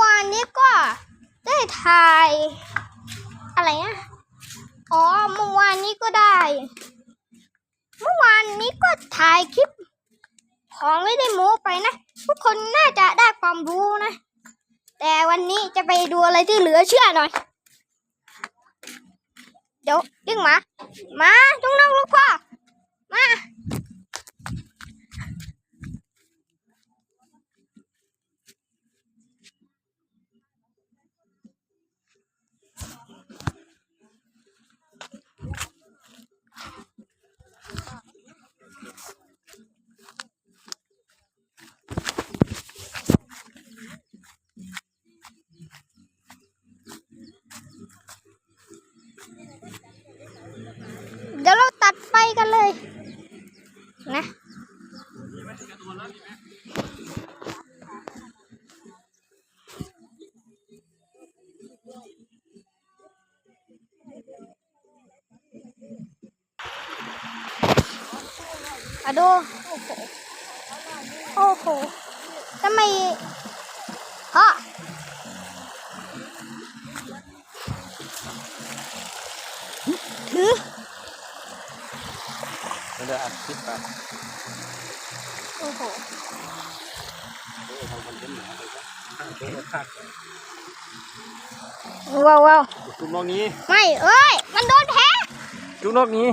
วานนี้ก็ได้ถ่าย อะไรนะอ๋อเมื่อวานนี้ก็ได้ เมื่อวานนี้ก็ถ่ายคลิป ของไม่ได้โม้ไปนะ ทุกคนน่าจะได้ความรู้นะ แต่วันนี้จะไปดูอะไรที่เหลือเชื่อหน่อย เดี๋ยวดึงหมาหมาจงนั่งลูกพ่อ มา เดี๋ยวเราตัดไปกันเลย นะอะดู โอ้โห โอ้โห ไม่ได้อัดคลิปไปโอ้โหเออทำคอนเทนต์หนาไปก็ข้างตัวคาดไปว้าวว้าวจุกนอกนี้ ไม่ เอ้ย มันโดนแพ้จุกนอกนี้